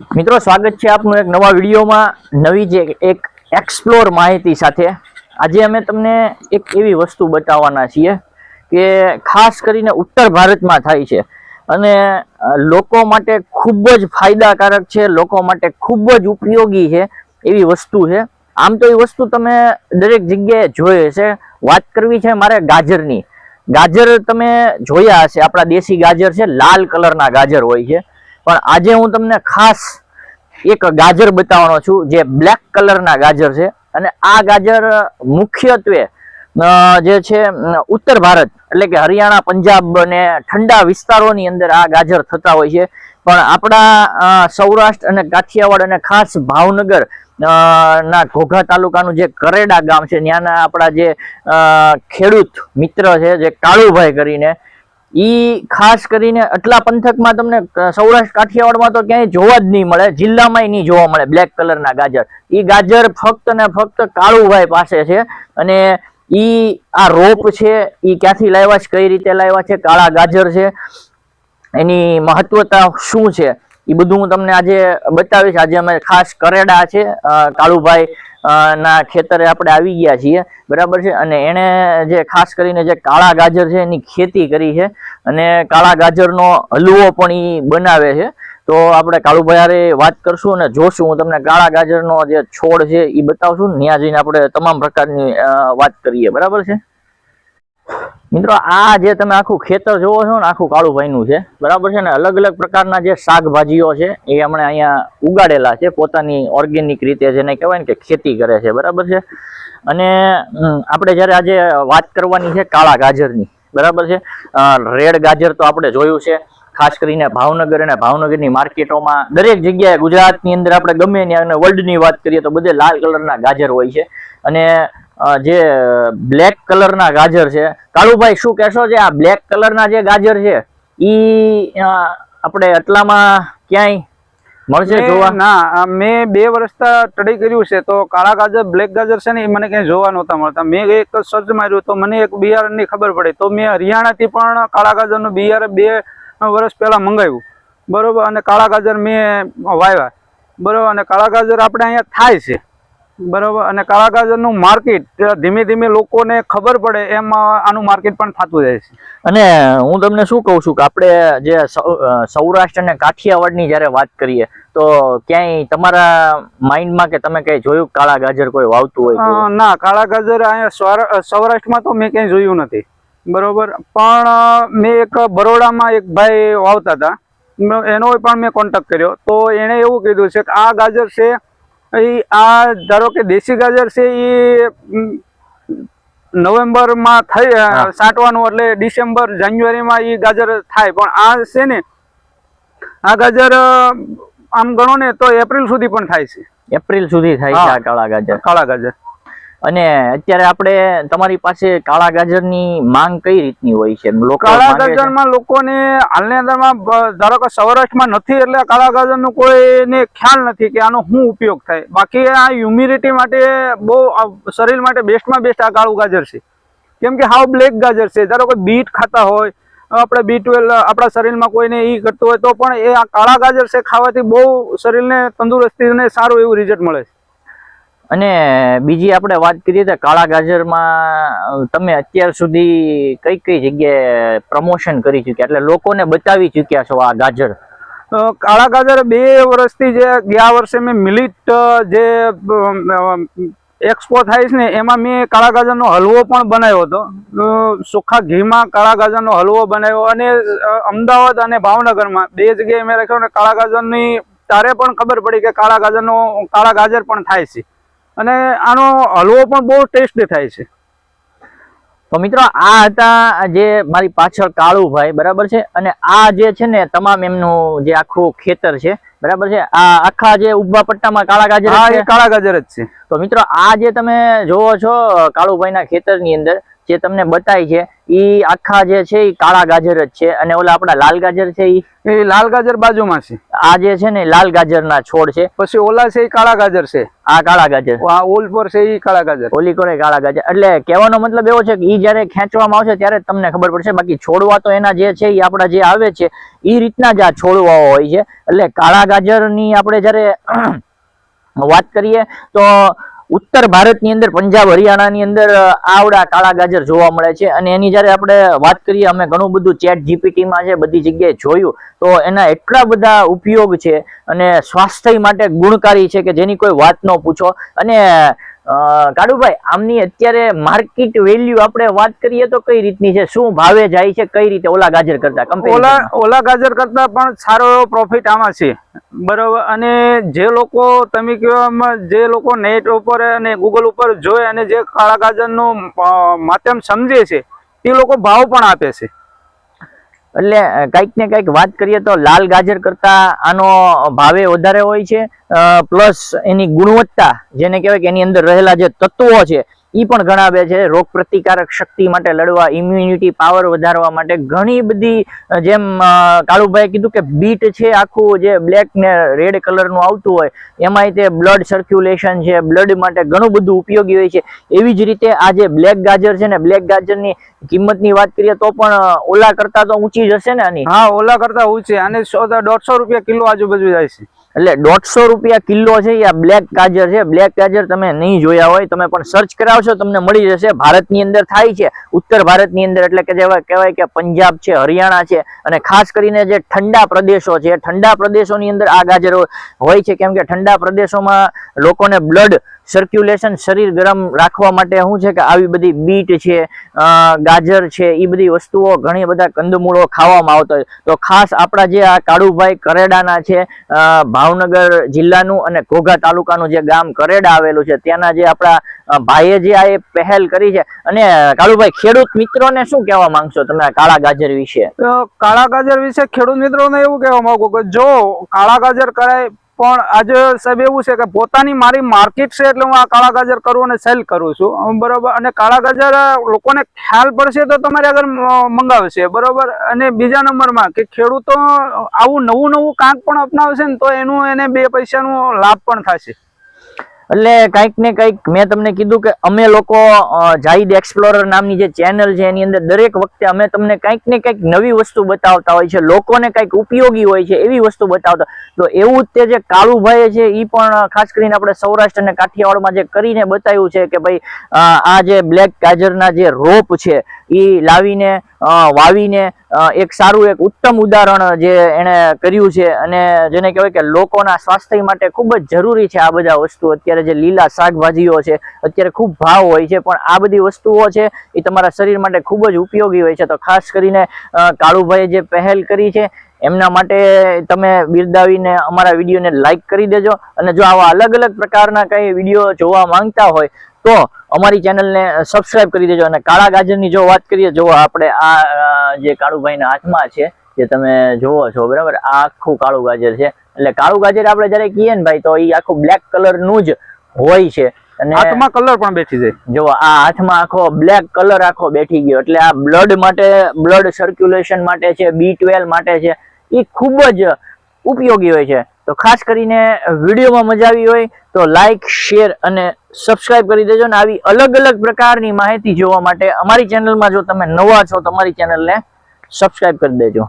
મિત્રો, સ્વાગત છે આપનું એક નવા વિડીયોમાં નવી જે એક એક્સપ્લોર માહિતી સાથે. આજે અમે તમને એક એવી વસ્તુ બતાવવાના છીએ કે ખાસ કરીને ઉત્તર ભારતમાં થાય છે. અને લોકો માટે ખૂબ જ ફાયદાકારક છે, લોકો માટે ખૂબ જ ઉપયોગી છે એવી વસ્તુ છે. આમ તો એ વસ્તુ તમે દરેક જગ્યાએ જોઈ હશે. વાત કરવી છે મારે ગાજરની. ગાજર તમે જોયા હશે. આપણા દેશી ગાજર છે, લાલ કલરના ગાજર હોય છે. પણ આજે હું તમને ખાસ એક ગાજર બતાવવાનો છું, જે બ્લેક કલરના ગાજર છે. અને આ ગાજર મુખ્યત્વે જે છે ઉત્તર ભારત એટલે કે હરિયાણા, પંજાબ અને ઠંડા વિસ્તારોની અંદર આ ગાજર થતા હોય છે. પણ આપણા સૌરાષ્ટ્ર અને કાઠિયાવાડ અને ખાસ ભાવનગર ના ઘોઘા તાલુકાનું જે કરેડા ગામ છે, ત્યાંના આપણા જે ખેડૂત મિત્ર છે, જે કાળુભાઈ કરીને ઈ ખાસ કરીને આટલા પંથકમાં તમને સૌરાષ્ટ્ર કાઠિયાવાડમાં તો ક્યાંય જોવા જ નહીં મળે જિલ્લામાં નહીં જોવા મળે, બ્લેક કલરના ગાજર. ઈ ગાજર ફક્ત ને ફક્ત કાળુભાઈ પાસે છે અને ઈ આ રોપ છે, ઈ ક્યાંથી લાવ્યા છે, કઈ રીતે લાવ્યા છે, કાળા ગાજર છે, એની મહત્વતા શું છે? એ બધું હું તમને આજે બતાવીશ. આજે અમે ખાસ કરેડા છે કાળુભાઈ ના ખેતરે આપણે આવી ગયા છીએ. બરાબર છે? અને એણે જે ખાસ કરીને જે કાળા ગાજર છે એની ખેતી કરી છે. અને કાળા ગાજરનો હલવો પણ એ બનાવે છે. તો આપણે કાળુભાઈ વાત કરશું અને જોશું. હું તમને કાળા ગાજરનો જે છોડ છે એ બતાવશું. ત્યાં જઈને આપણે તમામ પ્રકારની વાત કરીએ. બરાબર છે? મિત્રો, આ જે તમે આખું ખેતર જોવો છો ને, આખું કાળુભાઈનું છે. બરાબર છે ને? અલગ અલગ પ્રકારના જે શાકભાજીઓ છે, એ હમણાં અહીંયા ઉગાડેલા છે. પોતાની ઓર્ગેનિક રીતે જેને કહેવાય ને કે ખેતી કરે છે. બરાબર છે? અને આપણે જ્યારે આજે વાત કરવાની છે કાળા ગાજરની, બરાબર છે? રેડ ગાજર તો આપણે જોયું છે. ખાસ કરીને ભાવનગર અને ભાવનગરની માર્કેટોમાં દરેક જગ્યાએ ગુજરાતની અંદર આપણે ગમે ત્યાં અને વર્લ્ડની વાત કરીએ તો બધે લાલ કલરના ગાજર હોય છે. અને જે બ્લેક કલરના ગાજર છે. કાળુભાઈ શું કહેશો જે આ બ્લેક કલરના જે ગાજર છે ઈ આપણે એટલામાં ક્યાંય મળશે જોવા? ના મેં બે વર્ષથી સ્ટડી કર્યું છે તો કાળા ગાજર બ્લેક ગાજર છે ને એ મને ક્યાંય જોવા નહોતા મળતા. મેં એક સર્ચ માર્યું તો મને એક બિયારણની ખબર પડી. તો મેં હરિયાણાથી પણ કાળા ગાજરનું બિયારણ બે વર્ષ પહેલા મંગાવ્યું. બરોબર? અને કાળા ગાજર મેં વાવ્યા. બરોબર? અને કાળા ગાજર આપણે અહીંયા થાય છે. બરોબર. અને કાળા ગાજરનું માર્કેટ ધીમે ધીમે લોકોને ખબર પડે એમ આનું માર્કેટ પણ થતું જાય છે. અને હું તમને શું કહું છું કે આપણે જે સૌરાષ્ટ્ર અને કાઠિયાવાડની જ્યારે વાત કરીએ તો ક્યાંય તમારા માઇન્ડમાં કે તમે કઈ જોયું કાળા ગાજર કોઈ વાવતું હોય ના કાળા ગાજર અહીંયા સૌરાષ્ટ્રમાં તો મેં ક્યાંય જોયું નથી. બરોબર. પણ મેં એક બરોડામાં એક ભાઈ વાવતા હતા. એનો પણ મેં કોન્ટેક્ટ કર્યો. તો એણે એવું કીધું છે કે આ ગાજર છે એ આ ધારો કે દેશી ગાજર છે એ નવેમ્બરમાં થઈ સાટવાનું એટલે ડિસેમ્બર જાન્યુઆરીમાં એ ગાજર થાય. પણ આ છે ને આ ગાજર આમ ગણો ને તો એપ્રિલ સુધી પણ થાય છે. એપ્રિલ સુધી થાય છે આ કાળા ગાજર. કાળા ગાજર. અને અત્યારે આપણે તમારી પાસે કાળા ગાજરની માંગ કઈ રીતની હોય છે? કાળા? ગાજરમાં લોકોને હાલની અંદરમાં ધારો કે સૌરાષ્ટ્રમાં નથી એટલે કાળા ગાજરનો કોઈને ખ્યાલ નથી કે આનો શું ઉપયોગ થાય. બાકી આ હ્યુમિડિટી માટે બહુ શરીર માટે બેસ્ટમાં બેસ્ટ આ કાળું ગાજર છે. કેમ કે હાવ બ્લેક ગાજર છે. ધારો કે બીટ ખાતા હોય આપણે બી ટ્વેલ્વ આપણા શરીરમાં કોઈને ઈ કરતું હોય તો પણ એ આ કાળા ગાજર છે ખાવાથી બહુ શરીરને તંદુરસ્તી અને સારું એવું રિઝલ્ટ મળે છે. અને બીજી આપણે વાત કરીએ તો કાળા ગાજરમાં તમે અત્યાર સુધી કઈ કઈ જગ્યાએ પ્રમોશન કરી ચૂક્યા? એટલે લોકોને બતાવી ચૂક્યા છો આ ગાજર. કાળા ગાજર બે વર્ષથી જે, ગયા વર્ષે મેં મિલિટ જે એક્સપો થાય છે ને, એમાં મેં કાળા ગાજરનો હલવો પણ બનાવ્યો હતો. સુખા ઘીમાં કાળા ગાજરનો હલવો બનાવ્યો અને અમદાવાદ અને ભાવનગરમાં બે જગ્યાએ મેં રાખ્યો ને, કાળા ગાજરની, તારે પણ ખબર પડી કે કાળા ગાજરનો, કાળા ગાજર પણ થાય છે. અને આનો હલવો પણ બહુ ટેસ્ટી થાય છે. તો મિત્રો આ હતા જે મારી પાછળ કાળુભાઈ બરાબર છે? અને આ જે છે ને તમામ એમનું જે આખું ખેતર છે બરાબર છે? આ આખા જે ઊભા પટ્ટામાં કાળા ગાજર કાળા ગાજર જ છે. તો મિત્રો આ જે તમે જોવો છો કાળુભાઈના ખેતરની અંદર જે તમને બતાય છે ઈ આખા જે છે ઈ કાળા ગાજર જ છે. અને ઓલા આપણા લાલ ગાજર છે ઈ? એ લાલ ગાજર બાજુમાં છે. આ જે છે ને લાલ ગાજર ના છોડ છે. પછી ઓલા છે કાળા ગાજર છે. આ કાળા ગાજર. આ ઓલ પર છે ઈ કાળા ગાજર. ઓલી કોને કાળા ગાજર? એટલે કહેવાનો મતલબ એવો છે કે ઈ જ્યારે ખેંચવામાં આવશે ત્યારે તમને ખબર પડશે. બાકી છોડવા તો એના જે છે ઈ આપણા જે આવે છે ઈ રીતના જ આ છોડવાઓ હોય છે. એટલે કાળા ગાજરની આપણે જ્યારે વાત કરીએ તો ઉત્તર ભારતની અંદર, પંજાબ, હરિયાણાની અંદર આવડા કાળા ગાજર જોવા મળે છે. અને એની જ્યારે આપણે વાત કરીએ, અમે ઘણું બધું ચેટ જીપીટીમાં છે, બધી જગ્યાએ જોયું. તો એના એટલા બધા ઉપયોગ છે અને સ્વાસ્થ્ય માટે ગુણકારી છે કે જેની કોઈ વાત ન પૂછો. અને કાળુભાઈ આમની અત્યારે માર્કેટ વેલ્યુ આપણે વાત કરીએ તો કઈ રીતની છે? શું ભાવે જાય છે? કઈ રીતે? ઓલા ગાજર કરતા ઓલા ઓલા ગાજર કરતા પણ સારો એવો પ્રોફિટ આમાં છે. બરોબર? અને જે લોકો તમે કહેવામાં જે લોકો નેટ ઉપર અને ગૂગલ ઉપર જોઈ અને જે કાળા ગાજરનું માધ્યમ સમજે છે એ લોકો ભાવ પણ આપે છે. એટલે કંઈક ને કંઈક વાત કરીએ તો લાલ ગાજર કરતાં આનો ભાવે વધારે હોય છે. પ્લસ એની ગુણવત્તા, જેને કહેવાય કે એની અંદર રહેલા જે તત્વો છે ઈ પણ ગણાવે છે, રોગ પ્રતિકારક શક્તિ માટે લડવા ઇમ્યુનિટી પાવર વધારવા માટે ઘણી બધી જેમ કાળુભાઈ કીધું કે બીટ છે આખું જે બ્લેક ને રેડ કલરનું આવતું હોય, એમાંય તે બ્લડ સર્ક્યુલેશન છે બ્લડ માટે ઘણું બધું ઉપયોગી હોય છે. એવી જ રીતે આ જે બ્લેક ગાજર છે ને બ્લેક ગાજરની કિંમતની વાત કરીએ તો પણ ઓલા કરતા તો ઊંચી જ હશે ને આની? હા, ઓલા કરતા ઊંચી અને સો દોઢસો રૂપિયા કિલો આજુબાજુ જાય છે. એટલે દોઢસો રૂપિયા કિલો છે યા બ્લેક ગાજર છે. બ્લેક ગાજર તમે નહીં જોયા હોય, તમે પણ સર્ચ કરાવશો, તમને મળી જશે. ભારતની અંદર થાય છે. ઉત્તર ભારતની અંદર એટલે કે જેવા કહેવાય કે પંજાબ છે, હરિયાણા છે અને ખાસ કરીને જે ઠંડા પ્રદેશો છે, ઠંડા પ્રદેશોની અંદર આ ગાજર હોય છે. કેમ કે ઠંડા પ્રદેશોમાં લોકોને બ્લડ સર્ક્યુલેશન શરીર ગરમ રાખવા માટે શું છે કે આવી બધી બીટ છે ગાજર છે એ બધી વસ્તુઓ ઘણી બધા કંદમૂળો ખાવામાં આવતા હોય. તો ખાસ આપણા જે આ કાળુભાઈ કરેડાના છે ભાવનગર જિલ્લાનું અને ઘોઘા તાલુકાનું જે ગામ કરેડા આવેલું છે, ત્યાંના જે આપણા ભાઈએ જે આ પહેલ કરી છે. અને કાળુભાઈ, ખેડૂત મિત્રોને શું કહેવા માંગશો તમે કાળા ગાજર વિશે? કાળા ગાજર વિશે ખેડૂત મિત્રોને એવું કહેવા માંગુ કે જો કાળા ગાજર કરાય પણ આજે સાહેબ એવું છે કે પોતાની મારી માર્કેટ છે એટલે હું આ કાળા ગાજર કરું અને સેલ કરું છું. બરોબર? અને કાળા ગાજર લોકોને ખ્યાલ પડશે તો તમારે આગળ મંગાવશે. બરોબર? અને બીજા નંબરમાં કે ખેડૂતો આવું નવું નવું કાંક પણ અપનાવશે ને તો એનું એને બે પૈસાનો લાભ પણ થશે. એટલે કંઈક ને કંઈક મેં તમને કીધું કે અમે લોકો જાહિદ એક્સપ્લોરર નામની જે ચેનલ છે, એની અંદર દરેક વખતે અમે તમને કંઈક ને કંઈક નવી વસ્તુ બતાવતા હોય છે, લોકોને કંઈક ઉપયોગી હોય છે, એવી વસ્તુ બતાવતા. તો એવું જ તે જે કાળુભાઈએ છે એ પણ ખાસ કરીને આપણે સૌરાષ્ટ્ર અને કાઠિયાવાડમાં જે કરીને બતાવ્યું છે કે ભાઈ આ જે બ્લેક ગાજરના જે રોપ છે એ લાવીને વાવીને એક સારું, એક ઉત્તમ ઉદાહરણ જે એણે કર્યું છે અને જેને કહેવાય કે લોકોના સ્વાસ્થ્ય માટે ખૂબ જ જરૂરી છે આ બધા વસ્તુ. અત્યારે જે લીલા શાકભાજીઓ છે, અત્યારે ખૂબ ભાવ હોય છે, પણ આ બધી વસ્તુઓ છે એ તમારા શરીર માટે ખૂબ જ ઉપયોગી હોય છે. તો ખાસ કરીને કાળુભાઈએ જે પહેલ કરી છે એમના માટે તમે બિરદાવીને અમારા વિડીયોને લાઈક કરી દેજો. અને જો આવા અલગ અલગ પ્રકારના કંઈ વીડિયો જોવા માંગતા હોય, તો અમારી ચેનલને સબસ્ક્રાઇબ કરી દેજો. અને કાળા ગાજરની જો વાત કરીએ જો આપણે આ જે કાળુભાઈના હાથમાં છે, જે તમે જોવો છો, બરાબર? આ આખું કાળું ગાજર છે. એટલે કાળું ગાજર આપણે જ્યારે કહીએ ને ભાઈ, તો એ આખું બ્લેક કલરનું જ હોય છે. અને હાથમાં કલર પણ બેઠી જાય. જો આ હાથમાં આખો બ્લેક કલર આખો બેઠી ગયો. એટલે આ બ્લડ માટે બ્લડ સર્ક્યુલેશન માટે છે બી ટ્વેલ્વ માટે છે એ ખૂબ જ ઉપયોગી હોય છે. તો ખાસ કરીને વિડીયોમાં મજા આવી હોય તો લાઇક શેર અને સબસ્ક્રાઇબ કરી દેજો ને આવી અલગ અલગ પ્રકારની માહિતી જોવા માટે અમારી ચેનલમાં જો તમે નવા છો તો અમારી ચેનલને સબસ્ક્રાઇબ કરી દેજો.